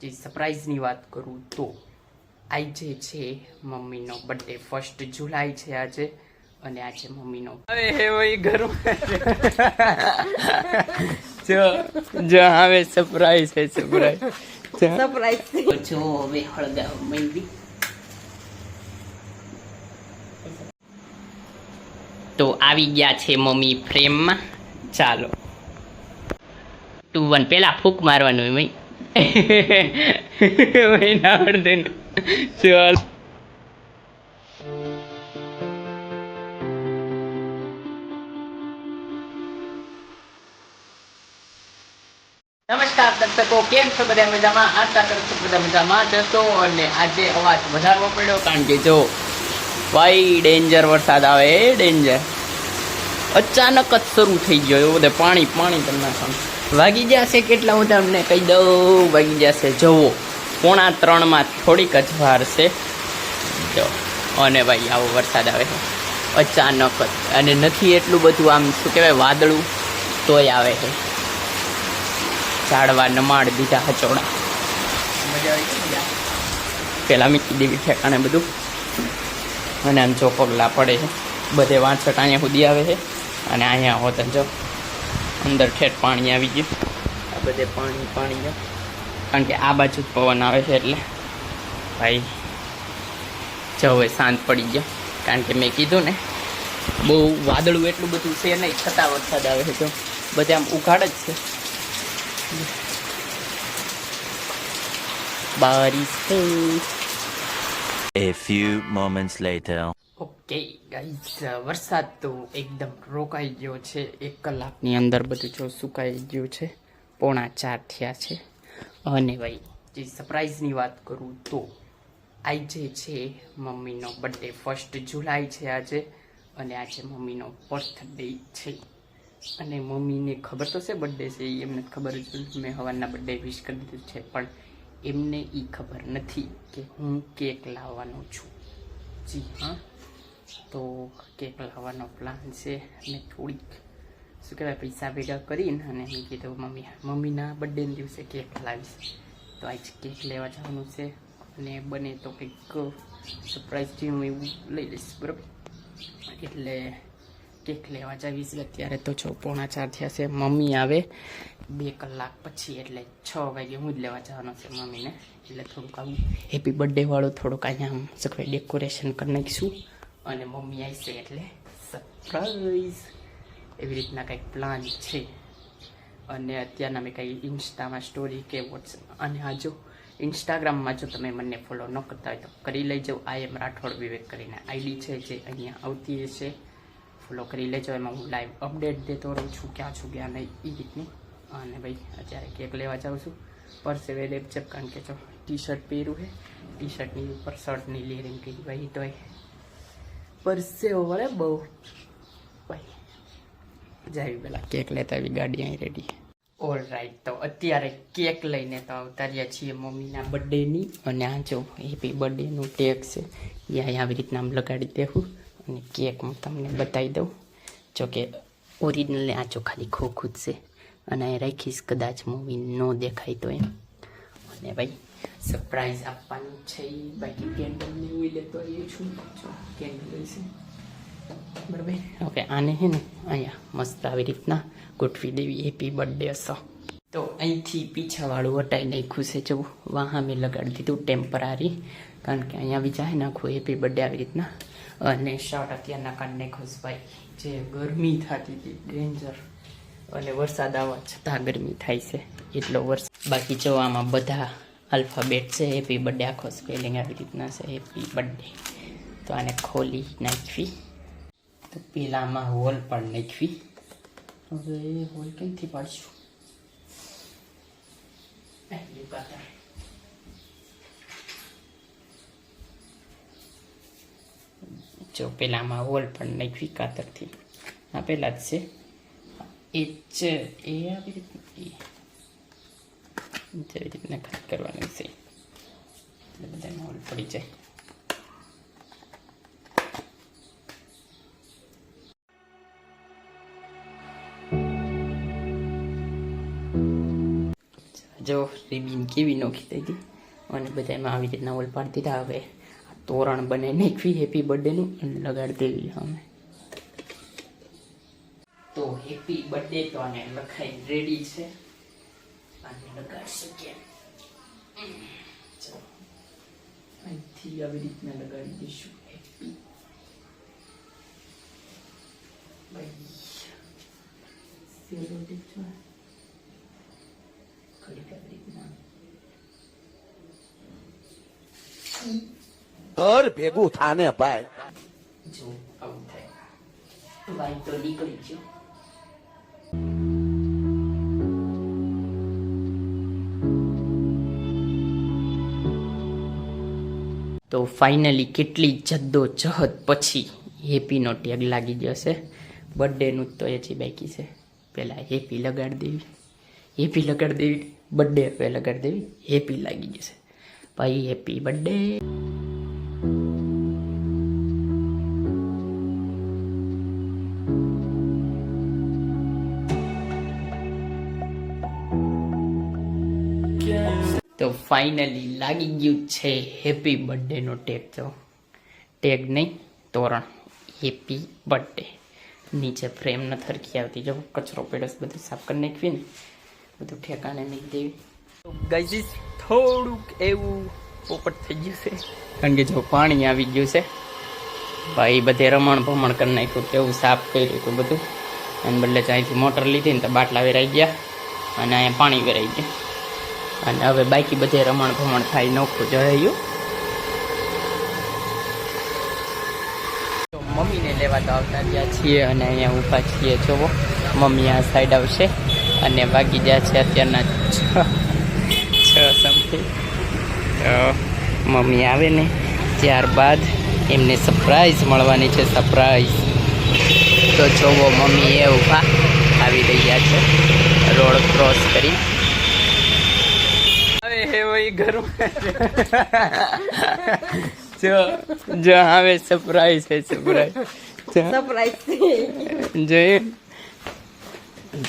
જે સરપ્રાઈઝની વાત કરું તો આજે છે મમ્મીનો બર્થડે ફર્સ્ટ જુલાઈ છે આજે અને આજે મમ્મીનો. હવે જો જો હવે સરપ્રાઈઝ છે સરપ્રાઈઝ સરપ્રાઈઝ જો હવે હળગાવ મંડી તો આવી ગયા છે મમ્મી ફ્રેમમાં ચાલો. ટુ વન પેલા ફૂક મારવાનું મય ના આવડતું ને. નમસ્કાર દર્શકો, કેમ છો બધા મજામાં આશા કરું છું બધા મજામાં જશો અને આજે અવાજ વધારવો પડ્યો કારણ કે જો ભાઈ ડેન્જર વરસાદ આવે ડેન્જર અચાનક જ શરૂ થઈ ગયો એવું બધે પાણી પાણી તમને નાખવાનું વાગી જશે કેટલા હું તમને કહી દઉં? વાગી જશે જવો પોણા ત્રણમાં થોડીક જ વાર છે. જો અને ભાઈ આવો વરસાદ આવે છે. અચાનક જ. અને નથી એટલું બધું આમ શું કહેવાય વાદળું? તોય આવે છે. ઝાડવા નમાડ દીધા હચોડા પેલા મીકી દેવી ઠેકાણે બધું. અને આમ ચોકોગલા પડે છે. બધે વાંચટ અહીંયા સુધી આવે છે. અને અહીંયા હોત જો. અંદર ઠેઠ પાણી આવી ગયું. આ બધે પાણી પાણી ગયા. કારણ કે આ બાજુ જ પવન આવે છે એટલે. ભાઈ. જો હવે શાંત પડી ગયો. કારણ કે મેં કીધું ને બહુ વાદળું એટલું બધું છે નહીં છતાં વરસાદ આવે છે તો બધે આમ ઉઘાડ જ છે. બારીશ. A few moments later. Okay guys, વરસાદ તો એકદમ રોકાઈ ગયો છે. એક કલાકની અંદર બધું જો સુકાઈ ગયું છે. પોણા ચાર થયા છે. અને ભાઈ, જે સરપ્રાઈઝની વાત કરું તો આજે છે મમ્મીનો બર્થડે ફર્સ્ટ જુલાઈ છે આજે અને આજે મમ્મીનો બર્થડે છે. અને મમ્મીને ખબર તો છે બર્થડે છે એમને ખબર જ મેં હવારના બર્થડે વિશ કરી દીધું છે, પણ એમને એ ખબર નથી કે હું કેક લાવવાનો છું. જી, હા. તો કેક લાવવાનો પ્લાન છે અને થોડીક શું કહેવાય પૈસા ભેગા કરીને અને મેં કીધું, મમ્મી, મમ્મીના બર્થડેના દિવસે કેક લાવીશ. તો આજ કેક લેવા જવાનું છે અને બને તો કંઈક સરપ્રાઈઝથી હું એવું લઈ લઈશ, બરાબર? એટલે કેક લેવા જવીશ. અત્યારે તો છ પોણા ચાર થયા છે, મમ્મી આવે બે કલાક પછી, એટલે છ વાગે હું જ લેવા જવાનો છે મમ્મીને. એટલે થોડુંક આવું. હેપી બર્થડે વાળું થોડુંક અહીંયા આમ સખવાય ડેકોરેશન કરી નાખીશું. અને મમ્મી આવશે એટલે સરપ્રાઈઝ એવી રીતના કંઈક પ્લાન છે. અને અત્યારના મેં કંઈ ઇન્સ્ટામાં સ્ટોરી કે વોટ્સએપ અને આ જો ઇન્સ્ટાગ્રામમાં જો તમે મને ફોલો ન કરતા હોય તો કરી લેજો. આઈ એમ રાઠોડ વિવેક કરીને આઈડી છે જે અહીંયા આવતી હશે. ફોલો કરી લેજો. એમાં હું લાઈવ અપડેટ દેતો રહું છું ક્યાં છું, ક્યાં નહીં એ રીતની. અને ભાઈ, અત્યારે કેક લેવા જાઉં છું. પરસે વેલેપ છે, કારણ કે જો ટી શર્ટ પહેર્યું છે. ટી શર્ટની ઉપર શર્ટની લેરિંગ કરી ભાઈ તો પરસે વળે બહુ. જાય પેલા કેક લેતા આવી, ગાડી અહીં રેડી ઓલ રાઈટ તો અત્યારે કેક લઈને તો અવતાર્યા છીએ મમ્મીના બર્થડેની અને આ જો હેપી બર્થડેનું ટેક છે. એ આવી રીતના આમ લગાડી દેવું અને કેક હું તમને બતાવી દઉં. જો કે ઓરિજિનલ આ જો ખાલી ખોખું જ છે. અને અહીં રાખીશ કદાચ મૂવી ન દેખાય તો એમ. અને ભાઈ સરપ્રાઈઝ આપવાનું છે બાકી કેન્ડલ ને એવું લેતો આવ્યો છું કેન્ડલ છે બરાબર ઓકે આને છે ને અહીંયા મસ્ત આવી રીતના ગોઠવી દેવી હેપી બર્થડે હશો તો અહીંથી પીછાવાળું હટાઈ નાખ્યું છે જવું વાહ મેં લગાડી દીધું ટેમ્પરારી કારણ કે અહીંયા જાય નાખું હેપી બર્થડે આવી રીતના અને શર્ટ અત્યારના કાંડને ખુશભાઈ જે ગરમી થતી હતી ડેન્જર અને વરસાદ આવવા છતાં ગરમી થાય છે એટલો વરસાદ બાકી જો આમાં બધા આલ્ફાબેટ છે, હેપી બર્થડે, આખો સ્પેલિંગ આવી રીતના છે, હેપી બર્થડે. તો આને ખોલી નાખવી. તો પેલામાં હોલ પણ નાખવી. હવે હોલ કેમથી પાડશું? જો પેલામાં હોલ પણ નાખવી કાતરથી. આ પેલા જ છે. એ જ, એ આવી રીતના. એ. જેવી રીતના કટ કરવાની છે એટલે બધામાં હોલ પડી જાય જો રીબીન કેવી નોખી થઈ હતી અને બધા એમાં આવી રીતના ઓલ પાડી દીધા હવે તોરણ બને નાખવી હેપી બર્થડેનું અને લગાડી દેવી અમે તો હેપી બર્થડે તો આને લખાઈ રેડી છે આને લગાડશે ચાલો અહીંથી આવી રીતના લગાડી દઈશું ઘર ભેગું થાને ભાઈ. જો, આવું થાય. વાઈ તો નીકળી ગયો તો ફાઇનલી કેટલી જદ્દોજહદ પછી હેપીનો ટેગ લાગી જશે બર્થડેનું તો હજી બાકી છે. પહેલાં હેપી લગાડી દેવી. હેપી લગાડી દેવી. બર્થડે હવે લગાડી દેવી. હેપી લાગી જશે ભાઈ હેપી બર્થડે ફાઇનલી લાગી ગયું છે હેપી બર્થડેનો ટેગ તો. ટેગ નહીં તોરણ. હેપી બર્થડે નીચે ફ્રેમ ન થરકી આવતી. જો કચરો પેડસ બધું સાફ કરી નાખવી ને. બધું ઠેકાણે નહીં દેવી. ગાઈઝીસ થોડુંક એવું પોપટ થઈ ગયું છે. કારણ કે જો પાણી આવી ગયું છે ભાઈ બધે રમણ ભમણ કરી નાખ્યું કેવું સાફ કર્યું હતું બધું. અને બદલે અહીંથી મોટર લીધી ને તો બાટલા વેરાઈ ગયા અને અહીંયા પાણી વેરાઈ ગયું. અને હવે બાકી બધે રમણ ભમણ થાય નોખું જળાયું. મમ્મીને લેવા તો આવતા ગયા છીએ અને અહીંયા ઊભા છીએ. જોવો, મમ્મી આ સાઈડ આવશે અને વાગી ગયા છે અત્યારના છ સમથિંગ તો મમ્મી આવે ને ત્યારબાદ એમને સરપ્રાઈઝ મળવાની છે સરપ્રાઈઝ તો જોવો, મમ્મી એ ઊભા. આવી રહ્યા છે. રોડ ક્રોસ કરી. હવે ઘરમાં જો જો આવે સરપ્રાઈઝ છે સરપ્રાઈઝ સરપ્રાઈઝ જોયું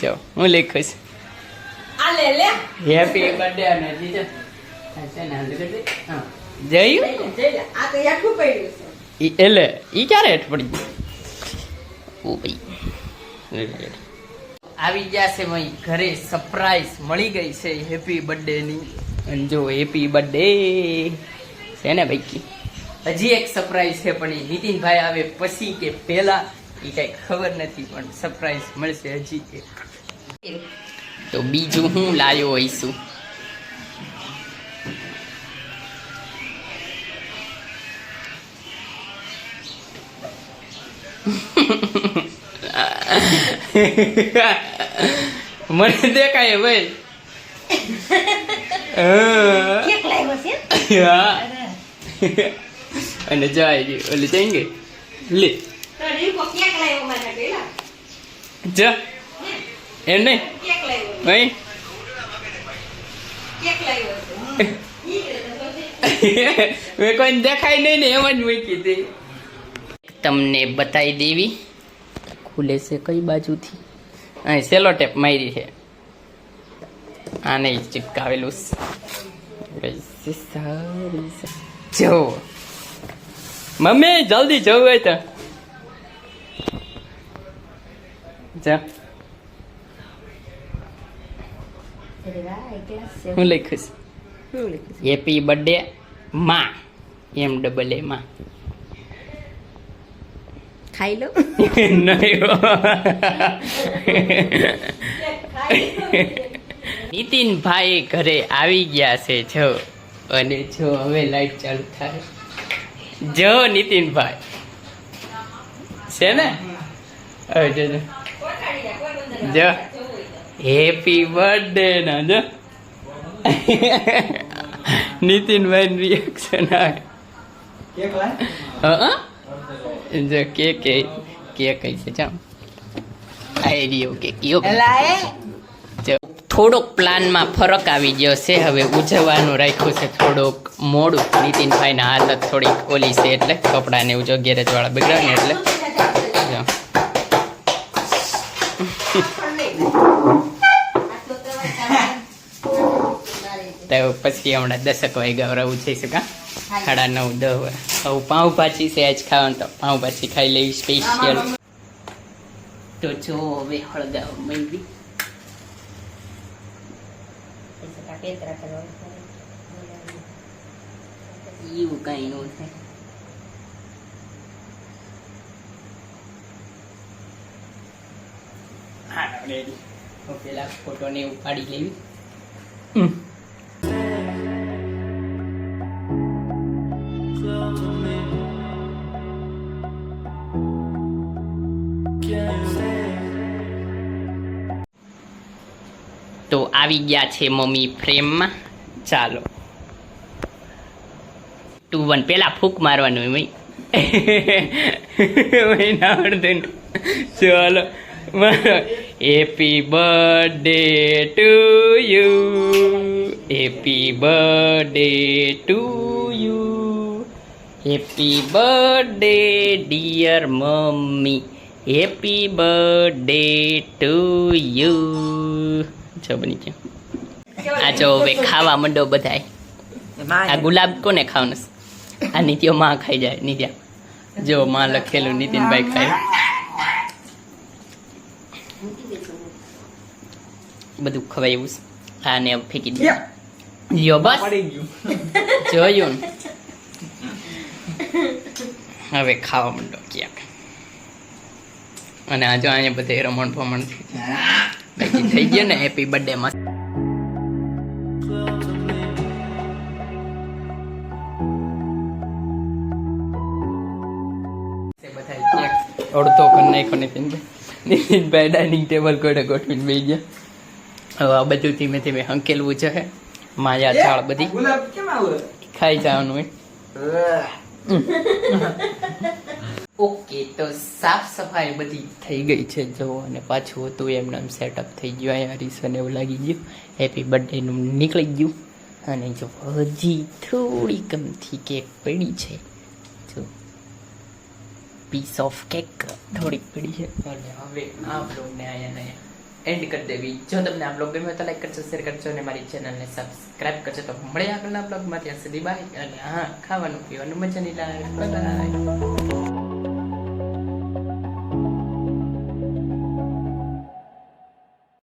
જો હું લખીશ. આ લે લે. હેપી બર્થડે અને જીજો. જોયું? એટલે ઈ ક્યારે હેઠ પડી ઓ ભાઈ. આવી ગયા છે ઘરે સરપ્રાઈઝ મળી ગઈ છે હેપી બર્થડે ની. જો હેપી બર્થડે છે ને ભાઈ હજી એક સરપ્રાઈઝ છે, પણ એ નીતિનભાઈ આવે પછી કે પહેલા, એ કઈ ખબર નથી, પણ સરપ્રાઈઝ મળશે હજી એક. તો બીજું હું લાયો હોઈશું મને દેખાય, ભાઈ. કેક લાવ્યો છે? હા. અને જાય ગઈ ઓલી જઈ ગઈ લે. જા. એમ નહીં? પછી મેં કોઈને દેખાય નહીં ને એમ જ મૂકી હતી તમને બતાવી દેવી. ખુલે છે કઈ બાજુથી? અહીં સેલો ટેપ મારી છે. આને ચિપકાવેલું છે. કઈ સારી છે. જો મમ્મી જલ્દી જવું હોય તો. હું લખીશ? હેપી બર્થડે માં. એમ ડબલ એ માં. ખાઈ લો. નહીં નીતિનભાઈ ઘરે આવી ગયા છે, જો. અને જો હવે લાઈટ ચાલુ થાય. જો નીતિનભાઈ. છે ને? હવે જોજો જો. હેપી બર્થડે ના, જો. નીતિનભાઈ રિએક્શન આવે. હા જો કે કે કઈ છે જામ આઈ રહ્યો કે કયો લાય થોડોક પ્લાનમાં ફરક આવી ગયો છે. હવે ઉજવવાનું રાખ્યું છે થોડુંક મોડું. નીતિનભાઈના હાલત થોડીક ઓલી છે એટલે કપડાને એવું જો ગેરેજ વાળા બગડ્યા ને એટલે. તો પછી હમણાં દસક વાગ્યા રહું છે શું કા? સાડા નવ દસ હવે પાઉં ભાજી છે આજ ખાવાનું તો પાઉં ભાજી ખાઈ લેવી સ્પેશિયલ તો જો હવે હળગાવ મંડી એવું કઈ નું થાય હા રેડી પેલા ફોટો ને ઉપાડી લેવી આવી ગયા મમ્મી ચાલો ટુ વન પેલા ફૂક મારવાનું ચાલો happy birthday to you happy birthday to you happy birthday dear mummy happy birthday to you જો બની ગયું. આ જો હવે ખાવા મંડો બધાય. આ ગુલાબ કોને ખાવાનું આ નીતિઓ માં ખાઈ જાય, નીત્યા. જો માં લખેલું, નીતિનભાઈ ખાય. બધું ખવાયું છે. આને ફેંકી દે યો બસ. જોયું હવે ખાવા મંડો ક્યાંક. અને આ જો અહીંયા બધે રમણ ભમણ બાકી થઈ ગયો ને હેપી બર્થડે માં અડધો કરી નાખ્યો નીતિનભાઈ નીતિનભાઈ ડાઇનિંગ ટેબલ કોડે ગોઠવીને બે ગયા. હવે આ બધું ધીમે ધીમે હંકેલવું છે માયા ચાળ બધી. ખાઈ જવાનું હોય. ઓકે, તો સાફ સફાઈ બધી થઈ ગઈ છે જો, અને પાછું હતું એમને સેટઅપ થઈ ગયું, અહીંયા રીસન એવું લાગી ગયું. હેપી બર્થડેનું નીકળી ગયું. અને જો, હજી થોડી કમથી કેક પડી છે. જો પીસ ઓફ કેક થોડીક પડી છે. અને હવે આ બ્લોગને અહીંયા એન્ડ કરી દેવી. જો તમને આ બ્લોગ ગમ્યો તો લાઈક કરજો શેર કરજો, અને મારી ચેનલને સબસ્ક્રાઇબ કરજો. તો મળે આગળના બ્લોગમાં ત્યાં સુધી બાય અને હા, ખાવાનું, પીવાનું મજા નહીં લાગે. બાય